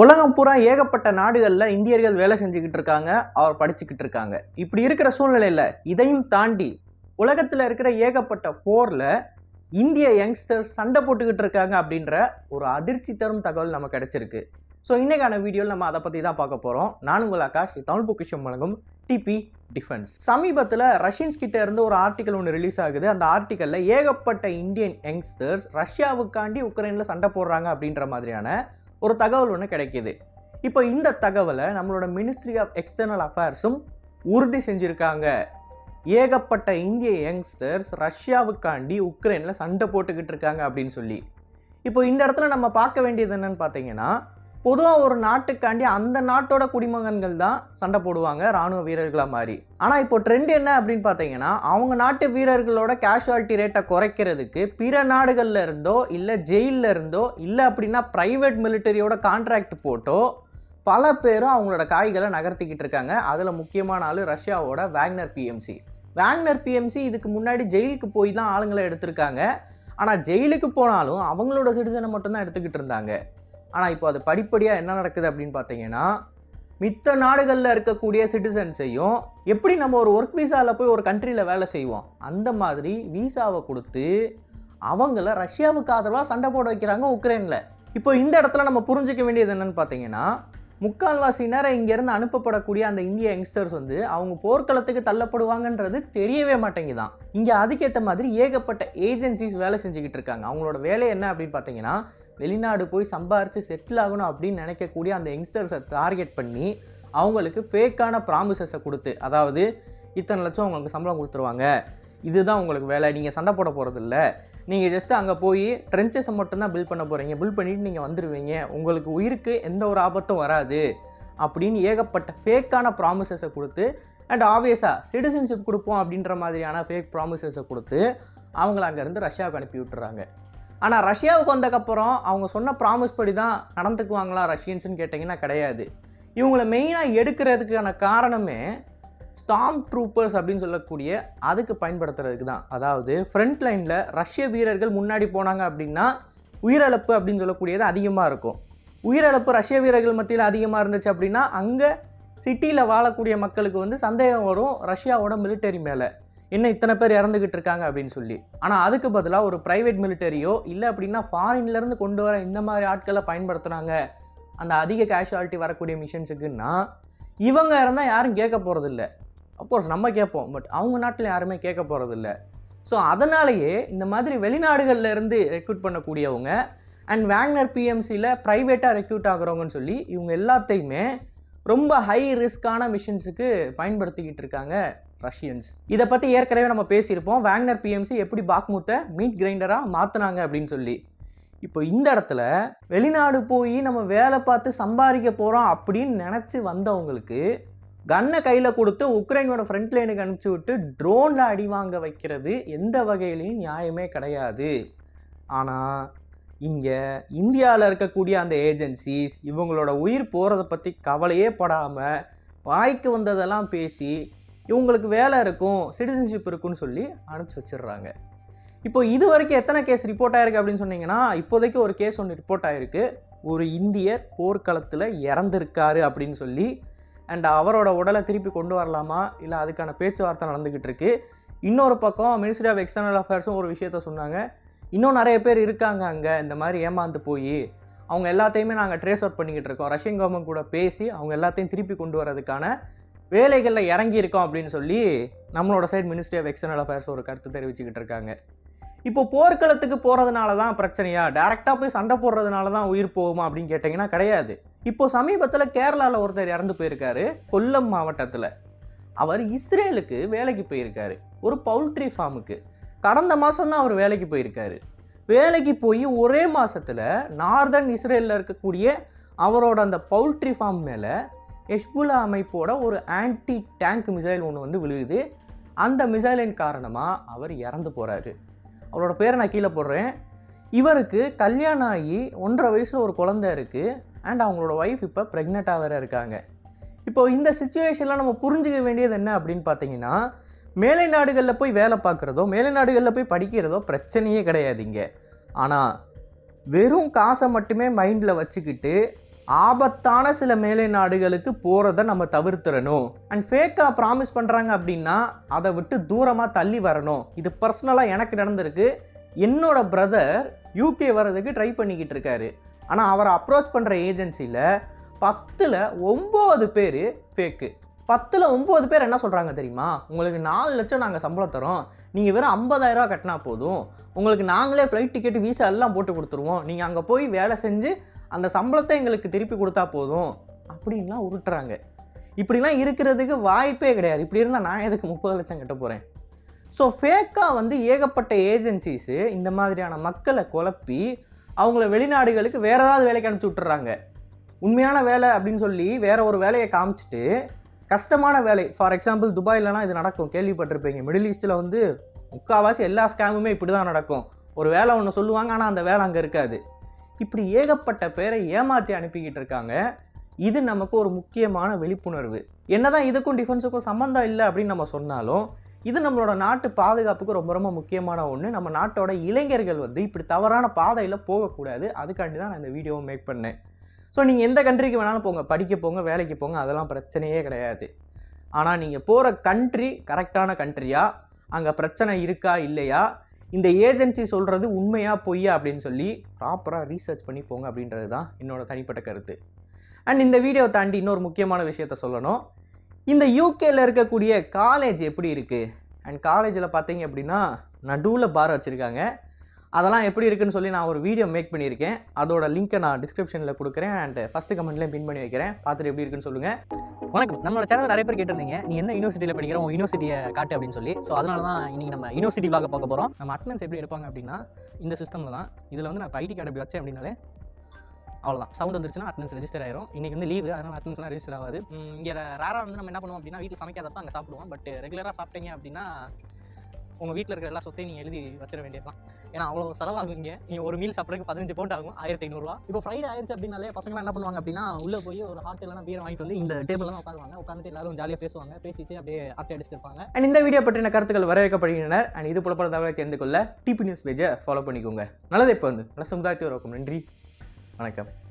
உலகம் பூரா ஏகப்பட்ட நாடுகளில் இந்தியர்கள் வேலை செஞ்சுக்கிட்டு இருக்காங்க அவர் படிச்சுக்கிட்டு இருக்காங்க. இப்படி இருக்கிற சூழ்நிலையில் இதையும் தாண்டி உலகத்தில் இருக்கிற ஏகப்பட்ட போரில் இந்திய யங்ஸ்டர்ஸ் சண்டை போட்டுக்கிட்டு இருக்காங்க அப்படின்ற ஒரு அதிர்ச்சி தரும் தகவல் நமக்கு கிடச்சிருக்கு. ஸோ இன்னைக்கான வீடியோவில் நம்ம அதை பற்றி தான் பார்க்க போகிறோம் நான் உங்கள் ஆகாஷ் தமிழ் பொக்கிஷம் வழங்கும் டிபி டிஃபென்ஸ் சமீபத்தில் ரஷ்யன்ஸ் கிட்ட இருந்து ஒரு ஆர்டிக்கல் ஒன்று ரிலீஸ் ஆகுது. அந்த ஆர்டிக்கலில் ஏகப்பட்ட இந்தியன் யங்ஸ்டர்ஸ் ரஷ்யாவுக்காண்டி உக்ரைனில் சண்டை போடுறாங்க அப்படின்ற மாதிரியான ஒரு தகவல் ஒன்று கிடைக்கிது. இப்போ இந்த தகவலை நம்மளோட மினிஸ்ட்ரி ஆஃப் எக்ஸ்டர்னல் அஃபேர்ஸும் உறுதி செஞ்சுருக்காங்க. ஏகப்பட்ட இந்திய யங்ஸ்டர்ஸ் ரஷ்யாவுக்காண்டி உக்ரைனில் சண்டை போட்டுக்கிட்டு இருக்காங்க அப்படின்னு சொல்லி. இப்போ இந்த இடத்துல நம்ம பார்க்க வேண்டியது என்னன்னு பார்த்தீங்கன்னா பொதுவாக ஒரு நாட்டுக்காண்டி அந்த நாட்டோட குடிமகன்கள் தான் சண்டை போடுவாங்க ராணுவ வீரர்களாக மாதிரி ஆனால் இப்போ ட்ரெண்ட் என்ன அப்படின்னு பார்த்தீங்கன்னா அவங்க நாட்டு வீரர்களோட கேஷுவாலிட்டி ரேட்டை குறைக்கிறதுக்கு பிற நாடுகளில் இருந்தோ இல்லை ஜெயிலில் இருந்தோ இல்லை அப்படின்னா ப்ரைவேட் மிலிட்டரியோட கான்ட்ராக்ட் போட்டோ பல பேரும் அவங்களோட காய்களை நகர்த்திக்கிட்டு இருக்காங்க. அதில் முக்கியமான ஆள் ரஷ்யாவோட வேக்னர் பிஎம்சி வேக்னர் பிஎம்சி இதுக்கு முன்னாடி ஜெயிலுக்கு போய் தான் ஆளுங்களை எடுத்திருக்காங்க. ஆனால் ஜெயிலுக்கு போனாலும் அவங்களோட சிட்டிசனை மட்டும்தான் எடுத்துக்கிட்டு இருந்தாங்க. ஆனால் இப்போ அது படிப்படியாக என்ன நடக்குது அப்படின்னு பார்த்தீங்கன்னா மித்த நாடுகளில் இருக்கக்கூடிய சிட்டிசன்ஸையும் எப்படி நம்ம ஒரு ஒர்க் விசாவில் போய் ஒரு கண்ட்ரியில் வேலை செய்வோம்? அந்த மாதிரி விசாவை கொடுத்து அவங்கள ரஷ்யாவுக்கு ஆதரவாக சண்டை போட வைக்கிறாங்க உக்ரைனில். இப்போ இந்த இடத்துல நம்ம புரிஞ்சிக்க வேண்டியது என்னென்னு பார்த்தீங்கன்னா முக்கால்வாசி நேரம் இங்கேருந்து அனுப்பப்படக்கூடிய அந்த இந்திய யங்ஸ்டர்ஸ் வந்து அவங்க போர்க்களத்துக்கு தள்ளப்படுவாங்கன்றது தெரியவே மாட்டேங்குதான். இங்கே அதுக்கேற்ற மாதிரி ஏகப்பட்ட ஏஜென்சிஸ் வேலை செஞ்சுக்கிட்டு இருக்காங்க. அவங்களோட வேலை என்ன அப்படின்னு பார்த்தீங்கன்னா வெளிநாடு போய் சம்பாரித்து செட்டில் ஆகணும் அப்படின்னு நினைக்கக்கூடிய அந்த யங்ஸ்டர்ஸை டார்கெட் பண்ணி அவங்களுக்கு ஃபேக்கான ப்ராமிசஸை கொடுத்து அதாவது இத்தனை லட்சம் உங்களுக்கு சம்பளம் கொடுத்துருவாங்க. இதுதான் உங்களுக்கு வேலை. நீங்கள் சண்டை போட போகிறதில்ல நீங்கள் ஜஸ்ட் அங்கே போய் ட்ரென்ச்சஸை மட்டும்தான் பில் பண்ண போகிறீங்க பில் பண்ணிவிட்டு நீங்கள் வந்துடுவீங்க உங்களுக்கு உயிருக்கு எந்த ஒரு ஆபத்தும் வராது அப்படின்னு ஏகப்பட்ட ஃபேக்கான ப்ராமிசஸை கொடுத்து அண்ட் ஆப்வியஸாக சிட்டிசன்ஷிப் கொடுப்போம் அப்படின்ற மாதிரியான ஃபேக் ப்ராமிசஸை கொடுத்து அவங்கள அங்கேருந்து ரஷ்யாவுக்கு அனுப்பி விட்டுறாங்க. ஆனால் ரஷ்யாவுக்கு வந்தக்கப்புறம் அவங்க சொன்ன ப்ராமிஸ் படி தான் நடந்துக்குவாங்களா ரஷ்யன்ஸ்னு கேட்டிங்கன்னா கிடையாது. இவங்களை மெயினாக எடுக்கிறதுக்கான காரணமே ஸ்டாம் ட்ரூப்பர்ஸ் அப்படின்னு சொல்லக்கூடிய அதுக்கு பயன்படுத்துறதுக்கு தான். அதாவது ஃப்ரண்ட் லைனில் ரஷ்ய வீரர்கள் முன்னாடி போனாங்க அப்படின்னா உயிரிழப்பு அப்படின்னு சொல்லக்கூடியது அதிகமாக இருக்கும். உயிரிழப்பு ரஷ்ய வீரர்கள் மத்தியில் அதிகமாக இருந்துச்சு அப்படின்னா அங்கே சிட்டியில் வாழக்கூடிய மக்களுக்கு வந்து சந்தேகம் வரும் ரஷ்யாவோட மிலிட்டரி மேலே. என்ன இத்தனை பேர் இறந்துக்கிட்டு இருக்காங்க அப்படின்னு சொல்லி. ஆனால் அதுக்கு பதிலாக ஒரு ப்ரைவேட் மிலிட்டரியோ இல்லை அப்படின்னா ஃபாரின்லேருந்து கொண்டு வர இந்த மாதிரி ஆட்களை பயன்படுத்துனாங்க. அந்த அதிக கேஷுவாலிட்டி வரக்கூடிய மிஷன்ஸுக்குன்னா இவங்க இருந்தால் யாரும் கேட்க போகிறதில்ல அஃப்கோர்ஸ் நம்ம கேட்போம் பட் அவங்க நாட்டில் யாருமே கேட்க போகிறதில்ல ஸோ அதனாலேயே இந்த மாதிரி வெளிநாடுகளில் இருந்து ரெக்ரூட் பண்ணக்கூடியவங்க அண்ட் வேங்னர் பிஎம்சியில் ப்ரைவேட்டாக ரெக்ரூட் ஆகுறவங்கன்னு சொல்லி இவங்க எல்லாத்தையுமே ரொம்ப ஹை ரிஸ்க்கான மிஷின்ஸுக்கு பயன்படுத்திக்கிட்டு இருக்காங்க. ரஷ்யன்ஸ். இதை பற்றி ஏற்கனவே நம்ம பேசியிருப்போம். வேங்னர் பிஎம்சி எப்படி பாக்முத்தை மீட் கிரைண்டராக மாற்றினாங்க அப்படின்னு சொல்லி. இப்போ இந்த இடத்துல வெளிநாடு போய் நம்ம வேலை பார்த்து சம்பாதிக்க போகிறோம் அப்படின்னு நினச்சி வந்தவங்களுக்கு கன்னை கையில் கொடுத்து உக்ரைனோட ஃப்ரண்ட் லைனுக்கு அனுப்பிச்சி விட்டு ட்ரோனில் அடி வாங்க வைக்கிறது எந்த வகையிலையும் நியாயமே கிடையாது. ஆனால் இங்கே இந்தியாவில் இருக்கக்கூடிய அந்த ஏஜென்சிஸ் இவங்களோட உயிர் போகிறத பற்றி கவலையே படாமல் வாய்க்கு வந்ததெல்லாம் பேசி இவங்களுக்கு வேலை இருக்கும் சிட்டிசன்ஷிப் இருக்குன்னு சொல்லி அனுப்பிச்சி வச்சிடுறாங்க. இப்போ இது வரைக்கும் எத்தனை கேஸ் ரிப்போர்ட் ஆயிருக்கு அப்படின்னு சொன்னீங்கன்னா இப்போதைக்கு ஒரு கேஸ் ஒன்று ரிப்போர்ட் ஆயிருக்கு. ஒரு இந்தியர் போர்க்களத்தில் இறந்துருக்காரு அப்படின்னு சொல்லி அண்ட் அவரோட உடலை திருப்பி கொண்டு வரலாமா? இல்லை அதுக்கான பேச்சுவார்த்தை நடந்துக்கிட்டு இருக்கு. இன்னொரு பக்கம் மினிஸ்ட்ரி ஆஃப் எக்ஸ்டர்னல் அஃபேர்ஸும் ஒரு விஷயத்த சொன்னாங்க. இன்னும் நிறைய பேர் இருக்காங்க அங்கே. இந்த மாதிரி ஏமாந்து போய் அவங்க எல்லாத்தையுமே நாங்கள் ட்ரேஸ் அவுட் பண்ணிக்கிட்டு இருக்கோம். ரஷ்யன் கவர்மெண்ட் கூட பேசி அவங்க எல்லாத்தையும் திருப்பி கொண்டு வரதுக்கான வேலைகளில் இறங்கி இருக்கோம் அப்படின்னு சொல்லி நம்மளோட side ministry of external affairs ஒரு கருத்து தெரிவிச்சுக்கிட்டு இருக்காங்க. இப்போ போர்க்களத்துக்கு போகிறதுனால தான் பிரச்சனையா டேரெக்டாக போய் சண்டை போடுறதுனால தான் உயிர் போகுமா அப்படின்னு கேட்டிங்கன்னா கிடையாது. இப்போ சமீபத்தில் கேரளாவில் ஒருத்தர் இறந்து போயிருக்காரு கொல்லம் மாவட்டத்தில். அவர் இஸ்ரேலுக்கு வேலைக்கு போயிருக்காரு ஒரு பவுல்ட்ரி ஃபார்முக்கு கடந்த மாதம் தான் அவர் வேலைக்கு போயிருக்காரு. வேலைக்கு போய் ஒரே மாதத்தில் நார்தன் இஸ்ரேலில் இருக்கக்கூடிய அவரோட அந்த பவுல்ட்ரி ஃபார்ம் மேலே ஹெஷ்புல்லா அமைப்போட ஒரு ஆன்டி டேங்க் மிசைல் ஒன்று வந்து விழுகுது. அந்த மிசைலின் காரணமாக அவர் இறந்து போகிறாரு அவரோட பேரை நான் கீழே போடுறேன். இவருக்கு கல்யாணம் ஆகி ஒன்றரை வயசில் ஒரு குழந்தை இருக்குது அண்ட் அவங்களோட ஒய்ஃப் இப்போ ப்ரெக்னெண்ட்டாக வேறு இருக்காங்க. இப்போ இந்த சுச்சுவேஷனில் நம்ம புரிஞ்சுக்க வேண்டியது என்ன அப்படின்னு பார்த்தீங்கன்னா மேலை நாடுகளில் போய் வேலை பார்க்குறதோ மேலை நாடுகளில் போய் படிக்கிறதோ பிரச்சனையே கிடையாதுங்க ஆனால் வெறும் காசை மட்டுமே மைண்டில் வச்சுக்கிட்டு ஆபத்தான சில மேலை நாடுகளுக்கு போகிறத நம்ம தவிர்த்துறணும் அண்ட் ஃபேக்காக ப்ராமிஸ் பண்ணுறாங்க அப்படின்னா அதை விட்டு தூரமாக தள்ளி வரணும். இது பர்சனலாக எனக்கு நடந்திருக்கு. என்னோட பிரதர் யூகே வர்றதுக்கு ட்ரை பண்ணிக்கிட்டு இருக்காரு. ஆனால் அவரை அப்ரோச் பண்ணுற ஏஜென்சியில் பத்தில் ஒம்பது பேர் ஃபேக்கு பத்தில் ஒம்பது பேர் என்ன சொல்கிறாங்க தெரியுமா? உங்களுக்கு நாலு லட்சம் நாங்கள் சம்பளம் தரோம். நீங்கள் வெறும் ஐம்பதாயிரரூவா கட்டினா போதும். உங்களுக்கு நாங்களே ஃப்ளைட் டிக்கெட் வீசா எல்லாம் போட்டு கொடுத்துருவோம். நீங்கள் அங்கே போய் வேலை செஞ்சு அந்த சம்பளத்தை எங்களுக்கு திருப்பி கொடுத்தா போதும் அப்படின்லாம் உருட்டுறாங்க. இப்படிலாம் இருக்கிறதுக்கு வாய்ப்பே கிடையாது. இப்படி இருந்தால் நான் எதுக்கு முப்பது லட்சம் கட்ட போகிறேன் ஸோ ஃபேக்காக வந்து ஏகப்பட்ட ஏஜென்சிஸு இந்த மாதிரியான மக்களை குழப்பி அவங்கள வெளிநாடுகளுக்கு வேற ஏதாவது வேலைக்கு அனுப்பிச்சி விட்டுறாங்க. உண்மையான வேலை அப்படின்னு சொல்லி வேற ஒரு வேலையை காமிச்சிட்டு கஷ்டமான வேலை. ஃபார் எக்ஸாம்பிள் துபாயிலலாம் இது நடக்கும். கேள்விப்பட்டிருப்பீங்க. மிடில் ஈஸ்ட்டில் வந்து முக்கால்வாசி எல்லா ஸ்கேமுமே இப்படி தான் நடக்கும். ஒரு வேலை ஒன்று சொல்லுவாங்க ஆனால் அந்த வேலை அங்கே இருக்காது. இப்படி ஏகப்பட்ட பேரை ஏமாற்றி அனுப்பிக்கிட்டு இருக்காங்க. இது நமக்கு ஒரு முக்கியமான விழிப்புணர்வு. என்னதான் இதுக்கும் டிஃபென்ஸுக்கும் சம்மந்தம் இல்லை அப்படின்னு நம்ம சொன்னாலும் இது நம்மளோட நாட்டு பாதுகாப்புக்கு ரொம்ப ரொம்ப முக்கியமான ஒன்று நம்ம நாட்டோட இளைஞர்கள் வந்து இப்படி தவறான பாதையில் போகக்கூடாது. அதுக்காண்டி தான் நான் இந்த வீடியோவை மேக் பண்ணேன். ஸோ நீங்கள் எந்த கண்ட்ரிக்கு வேணாலும் போங்க. படிக்க போங்க வேலைக்கு போங்க. அதெல்லாம் பிரச்சனையே கிடையாது. ஆனால் நீங்கள் போகிற கண்ட்ரி கரெக்டான கண்ட்ரியா அங்கே பிரச்சனை இருக்கா? இல்லையா? இந்த ஏஜென்சி சொல்கிறது உண்மையாக பொய்யா அப்படின்னு சொல்லி ப்ராப்பராக ரீசர்ச் பண்ணி போங்க அப்படின்றது தான் என்னோடய தனிப்பட்ட கருத்து. அண்ட் இந்த வீடியோவை தாண்டி இன்னொரு முக்கியமான விஷயத்த சொல்லணும். இந்த யூகேல இருக்கக்கூடிய காலேஜ் எப்படி இருக்குது அண்ட் காலேஜில் பார்த்தீங்க அப்படின்னா நடுவில் பார் வச்சுருக்காங்க. அதெல்லாம் எப்படி இருக்குன்னு சொல்லி நான் ஒரு வீடியோ மேக் பண்ணியிருக்கேன். அதோட லிங்க்கை நான் டிஸ்கிரிப்ஷனில் கொடுக்குறேன். அண்ட் ஃபஸ்ட்டு கமெண்ட்லேயும் பின் பண்ணி வைக்கிறேன். பார்த்துட்டு எப்படி இருக்குன்னு சொல்லுங்கள் வணக்கம். நம்மளோட சேனல் நிறைய பேர் கேட்டிருந்தீங்க. நீ எந்த யூனிவர்சிட்டியில் படிக்கிற? உன் யூனிவர்சிட்டியை காட்டு அப்படின்னு சொல்லி. ஸோ அதனால தான் இன்னைக்கு நம்ம யூனிவர்சிட்டி vlog பார்க்க போகிறோம் நம்ம அட்டனன்ஸ் எப்படி எடுப்பாங்க அப்படின்னா இந்த சிஸ்டமில் தான். இதில் வந்து நான் ஐடி கார்டு அப்படி வச்சேன் அப்படின்னாலே அவ்வளோதான் சவுண்ட் வந்துருச்சுன்னா அட்டனன்ஸ் ரெஜிஸ்டர் ஆயிரும். இன்றைக்கி வந்து லீவு அதனால் அட்டன்ஸ்லாம் ரெஜிஸ்டர் ஆகாது. இங்கே ரேராக வந்து நம்ம என்ன பண்ணுவோம் அப்படின்னா வீட்டில் சமைக்காதப்ப அங்கே சாப்பிடுவோம். பட் ரெகுலராக சாப்பிட்டீங்க அப்படின்னா உங்கள் வீட்டில் இருக்கிற எல்லா சொத்தையும் நீங்கள் எழுதி வச்சிட வேண்டியதான் ஏன்னா அவ்வளோ செலவாகும் இங்கே நீங்கள் ஒரு மீல் சாப்பிட்றதுக்கு பதினஞ்சு பவுண்ட் ஆகும் ஆயிரத்தி ஐநூறுரூவா இப்போ ஃப்ரைடே ஆயிடுச்சு அப்படின்னாலே பசங்களாம் என்ன பண்ணுவாங்க அப்படின்னா உள்ளே போய் ஒரு ஹாட் இல்லைனா பீரை வாங்கிட்டு வந்து இந்த டேபிள் தான் உட்காருவாங்க. உட்காந்துட்டு எல்லாரும் ஜாலியாக பேசுவாங்க. பேசிட்டு அப்படியே ஆட்டி அடிச்சுட்டு இருப்பாங்க அண்ட் இந்த வீடியோ பற்றின கருத்துக்கள் வரவேற்கப்படுகின்றனர். அண்ட் இது போல பல தகவலை தெரிந்து கொள்ள டிபி நியூஸ் பேஜை ஃபாலோ பண்ணிக்கோங்க. நல்லது இப்போ வந்து. நல்ல சமுதாயத்தை நன்றி. வணக்கம்.